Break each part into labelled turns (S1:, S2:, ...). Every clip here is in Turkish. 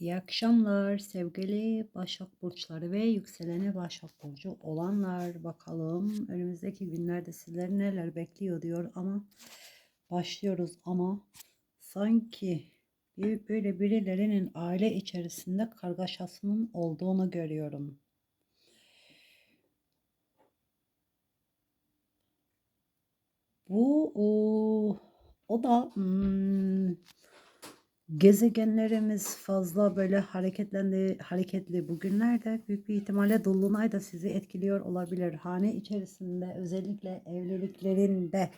S1: İyi akşamlar sevgili Başak Burçları ve yükseleni Başak Burcu olanlar. Bakalım önümüzdeki günlerde sizleri neler bekliyor diyor ama başlıyoruz ama sanki bir, böyle birilerinin aile içerisinde kargaşasının olduğunu görüyorum. Bu o, o da hmm, Gezegenlerimiz fazla böyle hareketlendi, hareketli bugünlerde büyük bir ihtimalle dolunay da sizi etkiliyor olabilir. Hane içerisinde özellikle evliliklerinde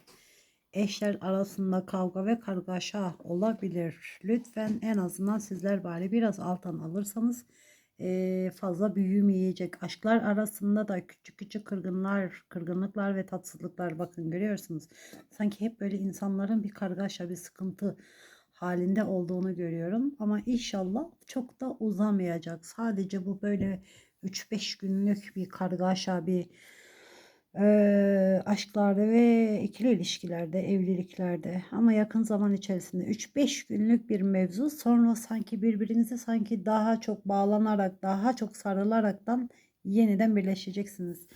S1: eşler arasında kavga ve kargaşa olabilir. Lütfen en azından sizler bari biraz alttan alırsanız fazla büyümeyecek. Aşklar arasında da küçük küçük kırgınlar, kırgınlıklar ve tatsızlıklar bakın görüyorsunuz. Sanki hep böyle insanların bir kargaşa, bir sıkıntı halinde olduğunu görüyorum. Ama inşallah çok da uzamayacak. Sadece bu böyle 3-5 günlük bir kargaşa, bir e, aşklarda ve ikili ilişkilerde, evliliklerde ama yakın zaman içerisinde 3-5 günlük bir mevzu sonra sanki birbirinize sanki daha çok bağlanarak, daha çok sarılaraktan yeniden birleşeceksiniz.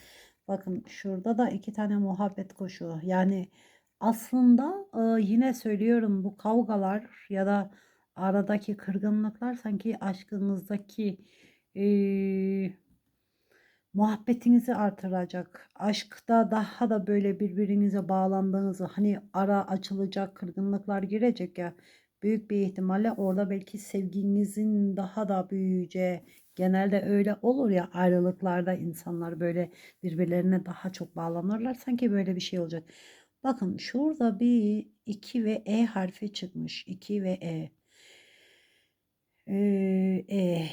S1: Bakın şurada da iki tane muhabbet kuşu. Yani aslında e, yine söylüyorum bu kavgalar ya da aradaki kırgınlıklar sanki aşkınızdaki e, muhabbetinizi artıracak. Aşkta daha da böyle birbirinize bağlandığınızı hani ara açılacak kırgınlıklar girecek ya büyük bir ihtimalle orada belki sevginizin daha da büyüyeceği genelde öyle olur ya ayrılıklarda insanlar böyle birbirlerine daha çok bağlanırlar sanki böyle bir şey olacak. Bakın şurada bir 2 ve E harfi çıkmış. 2 ve E. Ee, e.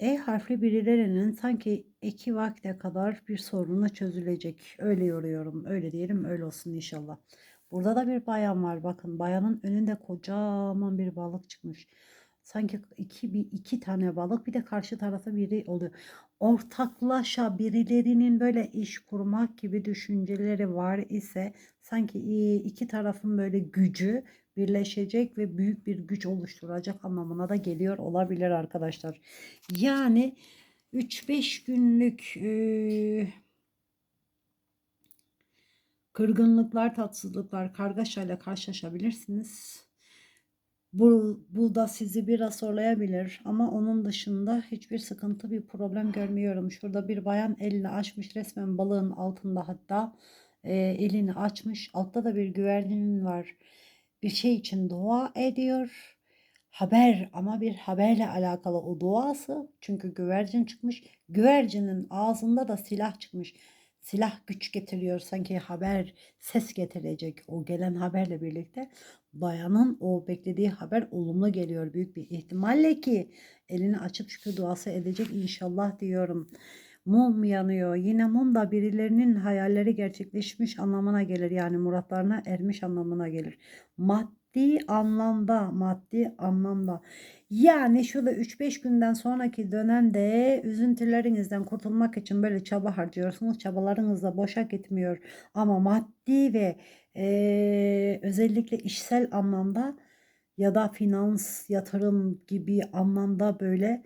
S1: E harfli birilerinin sanki iki vakte kadar bir sorunu çözülecek. Öyle yoruyorum. Öyle diyelim. Öyle olsun inşallah. Burada da bir bayan var. Bakın bayanın önünde kocaman bir balık çıkmış. Sanki iki, bir, iki tane balık bir de karşı tarafta biri oluyor. Ortaklaşa birilerinin böyle iş kurmak gibi düşünceleri var ise sanki iki tarafın böyle gücü birleşecek ve büyük bir güç oluşturacak anlamına da geliyor olabilir arkadaşlar. Yani 3-5 günlük e, kırgınlıklar, tatsızlıklar, kargaşayla karşılaşabilirsiniz. Bu, bu da sizi biraz zorlayabilir ama onun dışında hiçbir sıkıntı, bir problem görmüyorum. Şurada bir bayan elini açmış resmen balığın altında hatta e, elini açmış. Altta da bir güvercin var. Bir şey için dua ediyor. Haber ama bir haberle alakalı o duası. Çünkü güvercin çıkmış. Güvercinin ağzında da silah çıkmış. Silah güç getiriyor sanki haber ses getirecek o gelen haberle birlikte bayanın o beklediği haber olumlu geliyor büyük bir ihtimalle ki elini açıp şükür duası edecek inşallah diyorum. Mum yanıyor. Yine mum da birilerinin hayalleri gerçekleşmiş anlamına gelir. Yani muratlarına ermiş anlamına gelir. Maddi anlamda, maddi anlamda. Yani şurada 3-5 günden sonraki dönemde üzüntülerinizden kurtulmak için böyle çaba harcıyorsunuz. Çabalarınız da boşa gitmiyor. Ama maddi ve e, özellikle işsel anlamda ya da finans, yatırım gibi anlamda böyle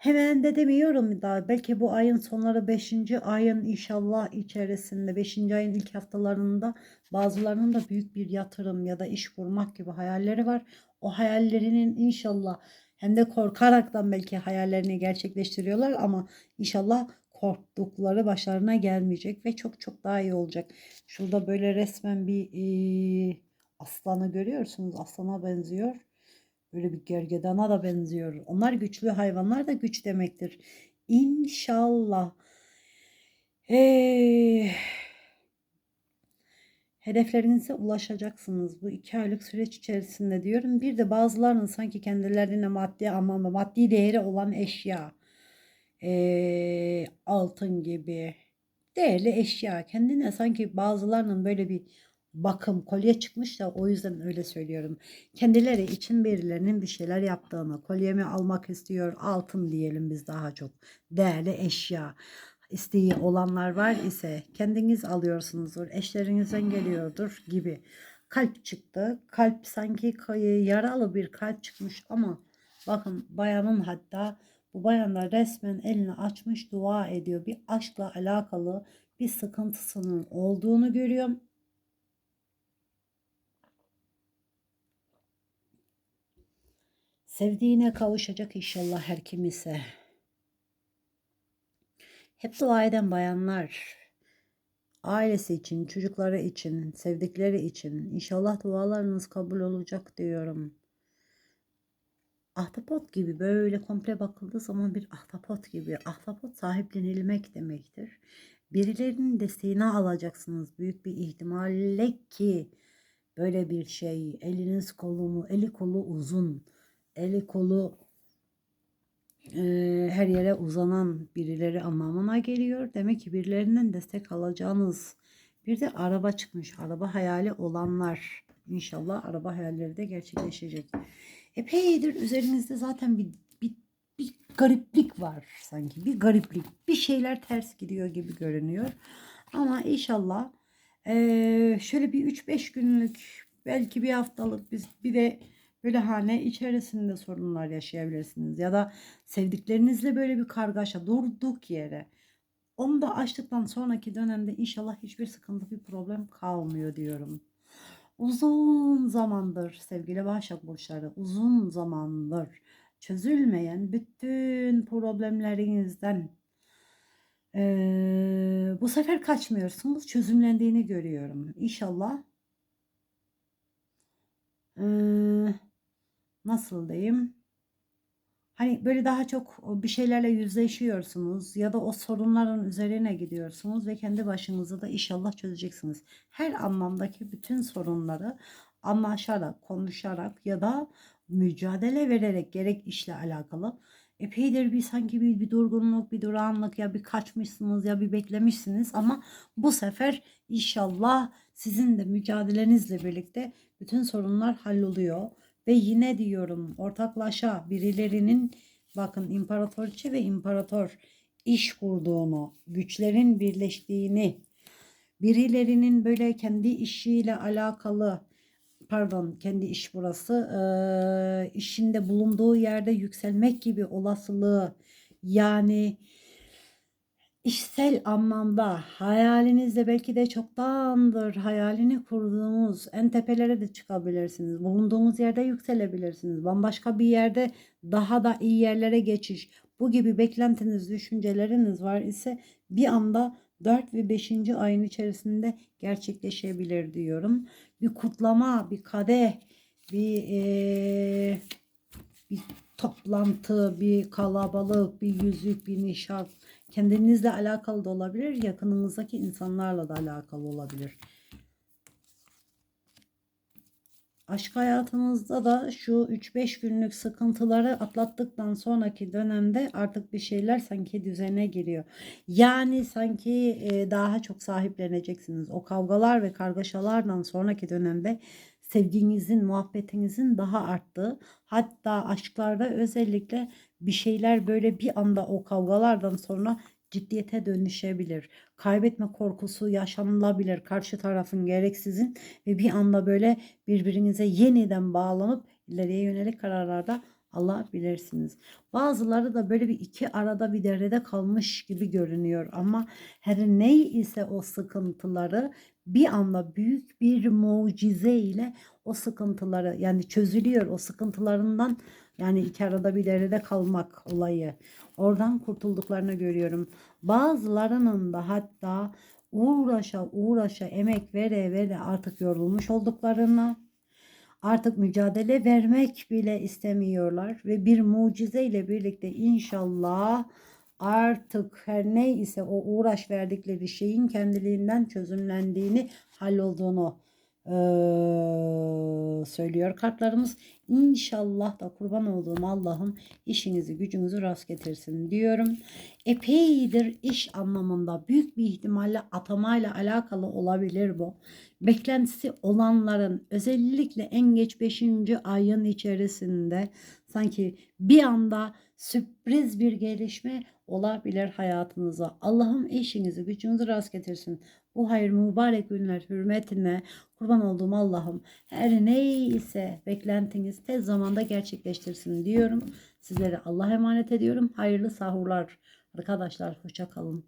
S1: hemen de demiyorum daha belki bu ayın sonları 5. ayın inşallah içerisinde 5. ayın ilk haftalarında bazılarının da büyük bir yatırım ya da iş kurmak gibi hayalleri var. O hayallerinin inşallah hem de korkaraktan belki hayallerini gerçekleştiriyorlar ama inşallah korktukları başlarına gelmeyecek ve çok çok daha iyi olacak. Şurada böyle resmen bir e, aslanı görüyorsunuz. Aslana benziyor. Böyle bir gergedana da benziyor. Onlar güçlü hayvanlar da güç demektir. İnşallah. Ee, hedeflerinize ulaşacaksınız bu iki aylık süreç içerisinde diyorum. Bir de bazılarının sanki kendilerine maddi anlamda maddi değeri olan eşya, ee, altın gibi değerli eşya kendine sanki bazılarının böyle bir bakım kolye çıkmış da o yüzden öyle söylüyorum. Kendileri için birilerinin bir şeyler yaptığını, kolyemi almak istiyor, altın diyelim biz daha çok. Değerli eşya isteği olanlar var ise kendiniz alıyorsunuzdur, eşlerinizden geliyordur gibi. Kalp çıktı. Kalp sanki yaralı bir kalp çıkmış ama Bakın bayanın hatta bu bayan da resmen elini açmış dua ediyor. Bir aşkla alakalı bir sıkıntısının olduğunu görüyorum. Sevdiğine kavuşacak inşallah her kim ise. Hep dua eden bayanlar, ailesi için, çocukları için, sevdikleri için inşallah dualarınız kabul olacak diyorum. Ahtapot gibi böyle komple bakıldığı zaman bir ahtapot gibi. Ahtapot sahiplenilmek demektir. Birilerinin desteğini alacaksınız büyük bir ihtimalle ki böyle bir şey eliniz kolunu eli kolu uzun eli kolu e, her yere uzanan birileri anlamına geliyor. Demek ki birilerinden destek alacağınız bir de araba çıkmış. Araba hayali olanlar. İnşallah araba hayalleri de gerçekleşecek. Epeydir üzerinizde zaten bir, bir, bir gariplik var sanki. Bir gariplik. Bir şeyler ters gidiyor gibi görünüyor. Ama inşallah eee, şöyle bir 3-5 günlük belki bir haftalık biz bir de böyle hane içerisinde sorunlar yaşayabilirsiniz. Ya da sevdiklerinizle böyle bir kargaşa durduk yere. Onu da açtıktan sonraki dönemde inşallah hiçbir sıkıntı bir problem kalmıyor diyorum. Uzun zamandır sevgili Başak Burçları uzun zamandır çözülmeyen bütün problemlerinizden eee, bu sefer kaçmıyorsunuz. Çözümlendiğini görüyorum. İnşallah eee, nasıl diyeyim? Hani böyle daha çok bir şeylerle yüzleşiyorsunuz ya da o sorunların üzerine gidiyorsunuz ve kendi başınıza da inşallah çözeceksiniz. Her anlamdaki bütün sorunları anlaşarak, konuşarak ya da mücadele vererek gerek işle alakalı epeydir bir sanki bir, bir durgunluk, bir durağanlık ya bir kaçmışsınız ya bir beklemişsiniz ama bu sefer inşallah sizin de mücadelenizle birlikte bütün sorunlar halloluyor. Ve yine diyorum ortaklaşa birilerinin bakın imparatoriçe ve imparator iş kurduğunu, güçlerin birleştiğini, birilerinin böyle kendi işiyle alakalı pardon kendi iş burası eee, işinde bulunduğu yerde yükselmek gibi olasılığı yani İşsel anlamda hayalinizde belki de çoktandır hayalini kurduğunuz en tepelere de çıkabilirsiniz. Bulunduğunuz yerde yükselebilirsiniz. Bambaşka bir yerde daha da iyi yerlere geçiş. Bu gibi beklentiniz, düşünceleriniz var ise bir anda 4 ve 5. ayın içerisinde gerçekleşebilir diyorum. Bir kutlama, bir kadeh, bir ee, bir toplantı, bir kalabalık, bir yüzük, bir nişan kendinizle alakalı da olabilir, yakınınızdaki insanlarla da alakalı olabilir. Aşk hayatınızda da şu 3-5 günlük sıkıntıları atlattıktan sonraki dönemde artık bir şeyler sanki düzene giriyor. Yani sanki e, daha çok sahipleneceksiniz. O kavgalar ve kargaşalardan sonraki dönemde sevginizin, muhabbetinizin daha arttığı, hatta aşklarda özellikle bir şeyler böyle bir anda o kavgalardan sonra ciddiyete dönüşebilir. Kaybetme korkusu yaşanılabilir karşı tarafın gereksizin ve bir anda böyle birbirinize yeniden bağlanıp ileriye yönelik kararlarda alabilirsiniz. Bazıları da böyle bir iki arada bir derede kalmış gibi görünüyor ama her ney ise o sıkıntıları bir anda büyük bir mucize ile o sıkıntıları yani çözülüyor o sıkıntılarından yani iki arada bir derede kalmak olayı. Oradan kurtulduklarını görüyorum. Bazılarının da hatta uğraşa uğraşa emek vere vere artık yorulmuş olduklarını artık mücadele vermek bile istemiyorlar ve bir mucize ile birlikte inşallah artık her ne ise o uğraş verdikleri şeyin kendiliğinden çözümlendiğini, hallolduğunu söylüyor kartlarımız. İnşallah da kurban olduğum Allah'ım işinizi gücünüzü rast getirsin diyorum. Epeydir iş anlamında büyük bir ihtimalle atamayla alakalı olabilir bu. Beklentisi olanların özellikle en geç 5. ayın içerisinde Sanki bir anda sürpriz bir gelişme olabilir hayatınıza. Allah'ım eşinizi gücünüzü rast getirsin. Bu hayır mübarek günler hürmetine kurban olduğum Allah'ım her neyse beklentiniz tez zamanda gerçekleştirsin diyorum. Sizlere Allah'a emanet ediyorum. Hayırlı sahurlar arkadaşlar. Hoşça kalın.